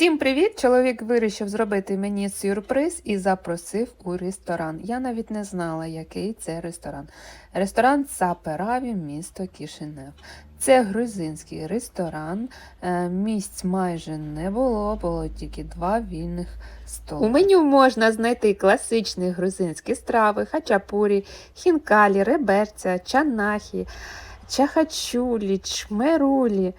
Всім привіт! Чоловік вирішив зробити мені сюрприз і запросив у ресторан. Я навіть не знала, який це ресторан. Ресторан Сапераві, місто Кишинев. Це грузинський ресторан. Е, Місць майже не було, було тільки два вільних столи. У меню можна знайти класичні грузинські страви, хачапурі, хінкалі, реберця, чанахі, чахачулі, чмерулі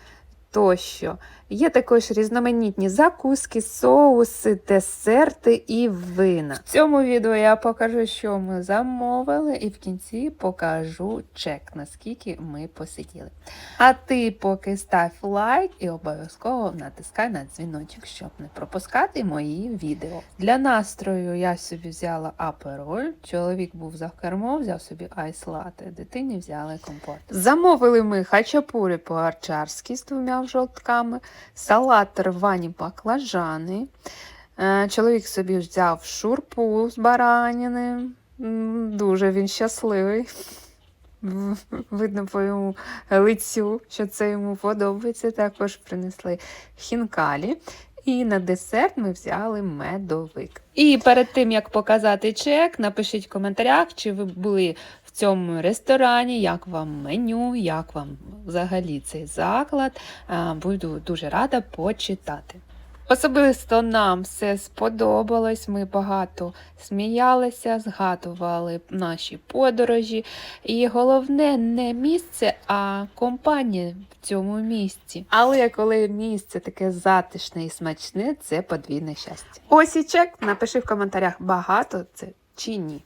тощо. Є також різноманітні закуски, соуси, десерти і вина. В цьому відео я покажу, що ми замовили, і в кінці покажу чек, наскільки ми посиділи. А ти поки став лайк і обов'язково натискай на дзвіночок, щоб не пропускати мої відео. Для настрою я собі взяла апероль, чоловік був за кермо, взяв собі айс-лате, дитині взяли компот. Замовили ми хачапурі по-арчарськи з двома жовтками, салат рвані баклажани. Е, Чоловік собі взяв шурпу з баранини. Дуже він щасливий. Видно по йому лицю, що це йому подобається. Також принесли хінкалі. І на десерт ми взяли медовик. І перед тим як показати чек, напишіть в коментарях, чи ви були в цьому ресторані, як вам меню, як вам взагалі цей заклад. Буду дуже рада почитати. Особисто нам все сподобалось. Ми багато сміялися, згадували наші подорожі. І головне не місце, а компанія в цьому місці. Але коли місце таке затишне і смачне, це подвійне щастя. Ось і чек. Напиши в коментарях, багато це чи ні.